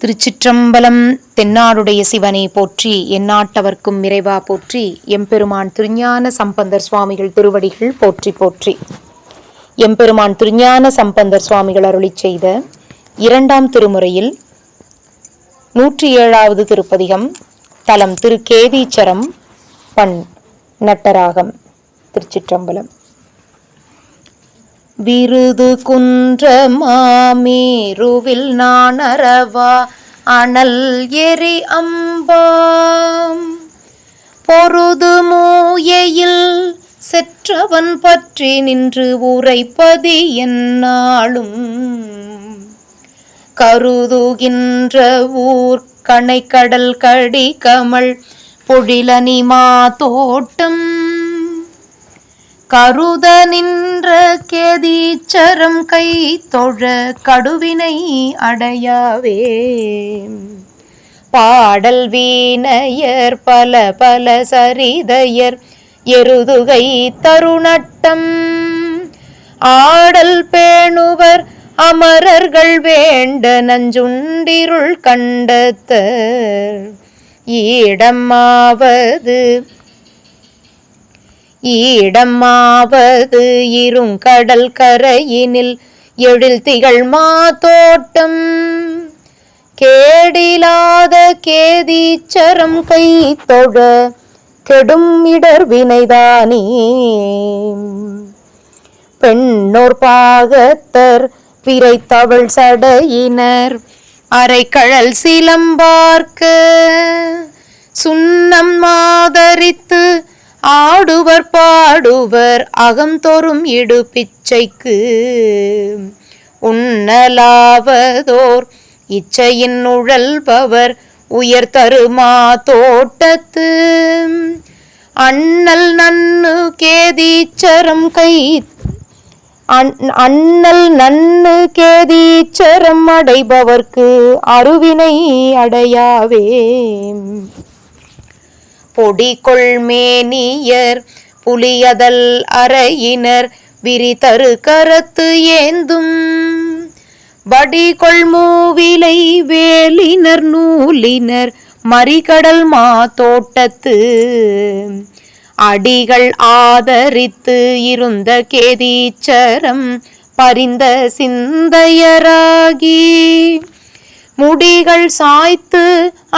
திருச்சிற்றம்பலம் தென்னாடுடைய சிவனை போற்றி எந்நாட்டவர்க்கும் இறைவா போற்றி எம்பெருமான் திருஞான சம்பந்தர் சுவாமிகள் திருவடிகள் போற்றி போற்றி. எம்பெருமான் திருஞான சம்பந்தர் சுவாமிகள் அருளிச் செய்த இரண்டாம் திருமுறையில் நூற்றி ஏழாவது திருப்பதிகம் தலம் திருக்கேதீச்சரம் பண் நட்டராகம் திருச்சிற்றம்பலம். விருது குன்ற மாமேருவில் நானரவா அனல் எரி அம்பாம். பொருது மூயையில் செற்றவன் பற்றி நின்று உரைப்பதி என்னாலும். கருதுகின்ற ஊர் கணைக்கடல் கடி கமல் பொழிலனிமா தோட்டம். கருத நின்ற கேதீச்சரம் கை தொழ கடுவினை அடையாவே. பாடல் வீணையர் பல பல சரிதையர் எருதுகை தருணட்டம். ஆடல் பேணுவர் அமரர்கள் வேண்ட நஞ்சுண்டிருள் கண்டத்தர். ஈடம்மாவது ஈடமாவது இருங்கடல் கரையினில் எழில் திகழ் மாதோட்டம். கேடிலாத கேதீச்சரம் கை தொழ கெடும் இடர் வினைதானே. பெண்ணோர் பாகத்தர் பிறை தவள் சடையினர் அரைக்கழல் சிலம்பார்க்க. சுண்ணம் மாதரித்து ஆடுவர் பாடுவர் அகந்தோறும் இடு பிச்சைக்கு. உண்ணலாவதோர் இச்சையின் உழல்பவர் உயர் தருமா தோட்டத்து. அண்ணல் நன்னு கேதீச்சரம் கை அண்ணல் நன்னு கேதீச்சரம் அடைபவர்க்கு அருவினை அடையாவே பொடிகொள் மேனியர் புலியதல் அறையினர் விரிதரு கரத்து ஏந்தும். வடிகொள் மூவிலை வேலினர் நூலினர் மறிகடல் மாதோட்டத்து. அடிகள் ஆதரித்து இருந்த கேதீச்சரம் பரிந்த சிந்தையராகி. முடிகள் சாய்த்து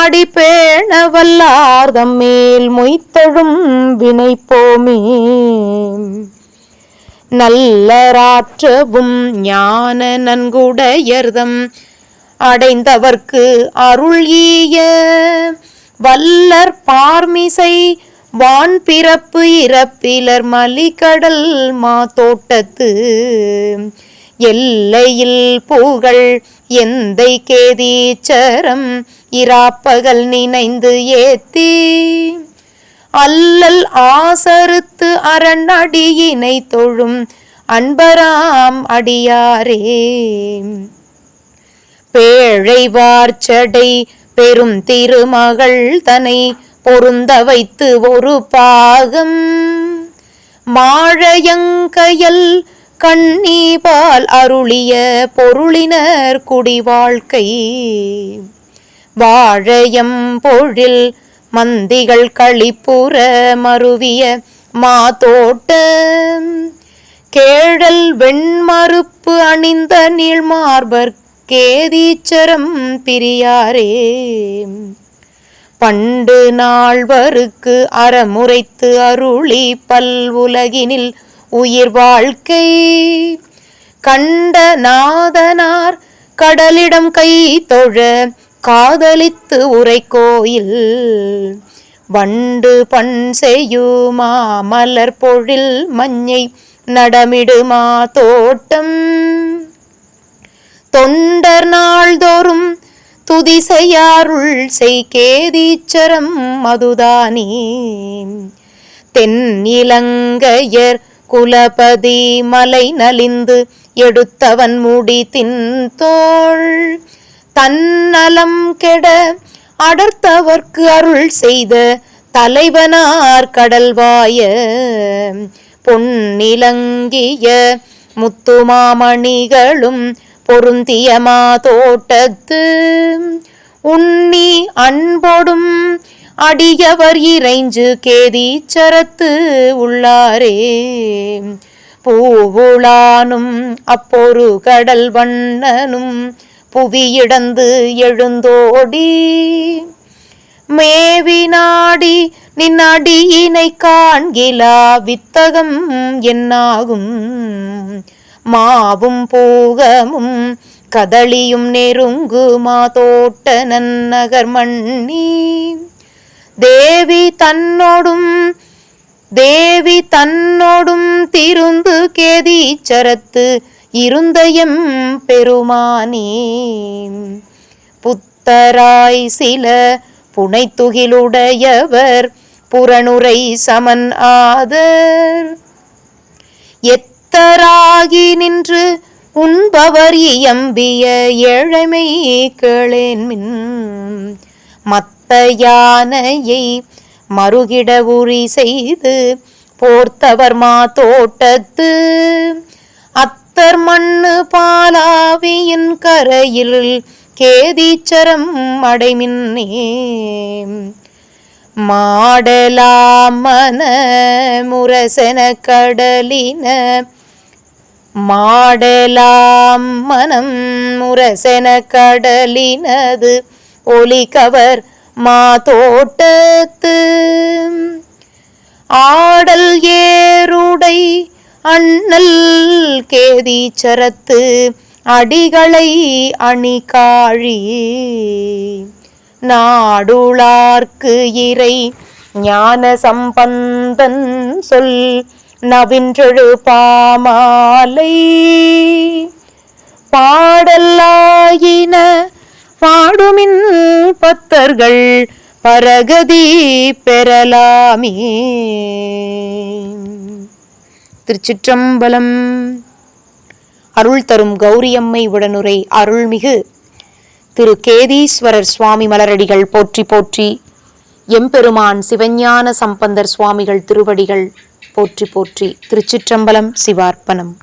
அடிப்பேண வல்லார்தம் மேல் மொய்த்தழும் வினைப்போமே. நல்லராற்றவும் ஞான நன்குடையர்தம் அடைந்தவர்க்கு அருள் ஈய வல்லர் பார்மிசை வான் பிறப்பு இறப்பிலர் மலிகடல் மாதோட்டத்து. எல்லையில் பூகள் எந்தை கேதீச்சரம் இராப்பகல் நினைந்து ஏத்தி. அல்லல் ஆசறுத்து அரண்அடியினை தொழும் அன்பராம் அடியாரே. பேழை வார்ச்சடை பெரும் திருமகள் தனை பொருந்த வைத்து ஒரு பாகம். மாழையங்கையல் கண்ணீபால் அருளிய பொருளினர் குடி வாழ்க்கை வாழையம் பொழில் மந்திகள் களிப்புற மருவிய மாதோட்டம் கேழல் வெண்மறுப்பு அணிந்த நீழ்மார்பர் கேதீச்சரம் பிரியாரே. பண்டு நாள்வருக்கு அறமுறைத்து அருளி பல்வுலகினில் உயிர் வாழ்க்கை. கண்ட நாதனார் கடலிடம் கை தொழ காதலித்து உரை கோயில் வண்டு பண் செய்யுமா மலர் பொழில் மஞ்சை நடமிடுமா தோட்டம். தொண்டர் நாள்தோறும் துதிசையாருள் செய் கேதீச்சரம் மதுதானே. தென் இலங்கையர் குலபதி மலை நலிந்து எடுத்தவன் முடி தின்தோள் தன்னலம் கெட அடர்த்தவர்க்கு அருள் செய்த தலைவனார் கடல்வாய பொன்னிலங்கிய முத்துமாமணிகளும் பொருந்திய மாதோட்டத்து. உண்ணி அன்பொடும் அடியவர் இறைஞ்சு கேதி சரத்து உள்ளாரே. பூவுளானும் அப்பொரு கடல் வண்ணனும் புவியிடந்து எழுந்தோடி. மேவி நாடி நின்னடியினை காண்கிலா வித்தகம் என்னாகும். மாவும் பூகமும் கதளியும் நெருங்குமா தோட்ட நன்னகர் மண்ணி தேவி தன்னோடும் தேவி தன்னோடும் திருந்து கேதீச்சரத்து இருந்தயம் பெருமானே. புத்தராய் சில புனைத்துகிலுடையவர் புறனுரை சமன் ஆதர். எத்தராகி நின்று உண்பவர் இயம்பிய ஏழைமை கேளேன் மின் மத்த யானையை மறுகிட உரி செய்து போர்த்தவர்மா தோட்டத்து அத்தர் மண்ணு பாலாவியின் கரையில் கேதீச்சரம் அடைமின்னே. மாடலாமன முரசன கடலின மாடலாம் மனம் முரசென கடலினது ஒலி கவர் மாதோட்டத்து ஆடல் ஏருடை அண்ணல் கேதி சரத்து அடிகளை அணிகாழி நாடுளார்க்கு இறை ஞான சம்பந்தன் சொல் நவின்றெழு பாமாலை. பாடல்லா பத்தர்கள் பரகதி பெறலாமே. திருச்சிற்றம்பலம். அருள் தரும் கௌரியம்மை உடனுரை அருள்மிகு. திரு கேதீஸ்வரர் சுவாமி மலரடிகள் போற்றி போற்றி. எம்பெருமான் சிவஞான சம்பந்தர் சுவாமிகள் திருவடிகள் போற்றி போற்றி. திருச்சிற்றம்பலம் சிவார்ப்பணம்.